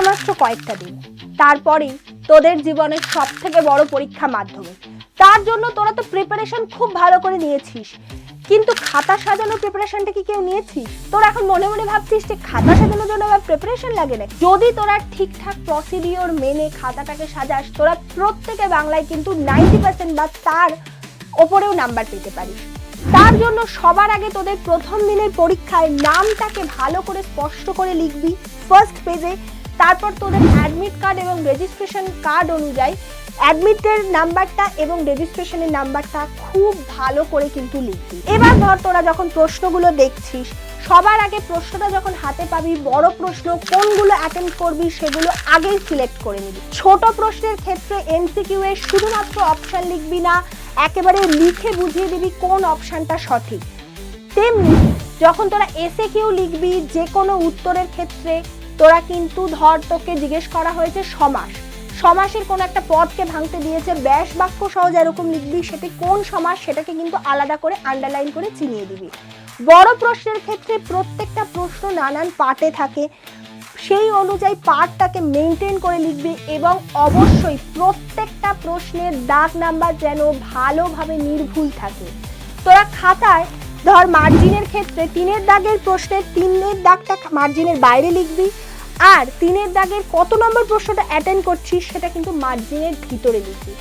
আর মাত্র কয়েকটা দিন। তারপরেই তোদের জীবনের সব থেকে বড় পরীক্ষা মাধ্যমিক। তার জন্য তোরা তো প্রিপারেশন খুব ভালো করে নিয়েছিস। কিন্তু খাতা সাজানোর প্রিপারেশনটা কি কেউ নিয়েছিস? তোরা এখন মনে মনে ভাবছিস যে খাতা সাজানোর জন্য আবার প্রিপারেশন লাগে না? যদি তোরা ঠিকঠাক প্রসিডিওর মেনে খাতাটাকে সাজাস, তোরা প্রত্যেকে বাংলায় কিন্তু নাইনটি পার্সেন্ট বা তার ওপরেও নাম্বার পেতে পারিস। তার জন্য সবার আগে তোদের প্রথম দিনের পরীক্ষায় নামটাকে ভালো করে স্পষ্ট করে লিখবি। ফার্স্ট পেজে তারপর তোদের অ্যাডমিট কার্ড এবং রেজিস্ট্রেশন কার্ড অনুযায়ী অ্যাডমিটের নাম্বারটা এবং রেজিস্ট্রেশনের নাম্বারটা খুব ভালো করে কিন্তু লিখবি। এবার ধর তোরা যখন প্রশ্নগুলো দেখছিস, সবার আগে প্রশ্নটা যখন হাতে পাবি, বড় প্রশ্ন কোনগুলো অ্যাটেন্ড করবি সেগুলো আগেই সিলেক্ট করে নিবি। ছোট প্রশ্নের ক্ষেত্রে এমসিকিউ এর শুধুমাত্র অপশান লিখবি না, একেবারে লিখে বুঝিয়ে দিবি কোন অপশানটা সঠিক। তেমনি যখন তোরা এসে কিউ লিখবি যে কোনো উত্তরের ক্ষেত্রে তোরা কিন্তু ধর তোকে জিজ্ঞেস করা হয়েছে সমাস। সমাসের কোনো একটা পদকে ভাঙতে দিয়েছে ব্যাস বাক্য সহ যেরকম লিখবি সেটি কোন সমাস সেটাকে কিন্তু আলাদা করে আন্ডারলাইন করে চিনিয়ে দিবি। বড় প্রশ্নের ক্ষেত্রে প্রত্যেকটা প্রশ্ন নানান পার্টে থাকে। সেই অনুযায়ী পার্টটাকে মেনটেন করে লিখবি এবং অবশ্যই প্রত্যেকটা প্রশ্নের দাগ নাম্বার যেন ভালোভাবে নির্ভুল থাকে। তোরা খাতায় ধর মার্জিনের ক্ষেত্রে তিনের দাগের প্রশ্নের তিনের দাগটা মার্জিনের বাইরে লিখবি। আর তিনের দাগের কত নম্বর প্রশ্নটা অ্যাটেন্ড করছিস সেটা কিন্তু মার্জিনের ভিতরে লিখবি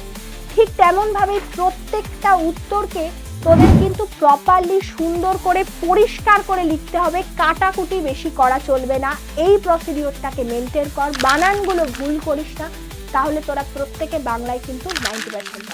ঠিক তেমনভাবে প্রত্যেকটা উত্তরকে তোদের কিন্তু প্রপারলি সুন্দর করে পরিষ্কার করে লিখতে হবে, কাটাকুটি বেশি করা চলবে না। এই প্রসিডিওরটাকে মেনটেন কর, বানানগুলো ভুল করিস না, তাহলে তোরা প্রত্যেকে বাংলায় কিন্তু নাইনটি পার্সেন্ট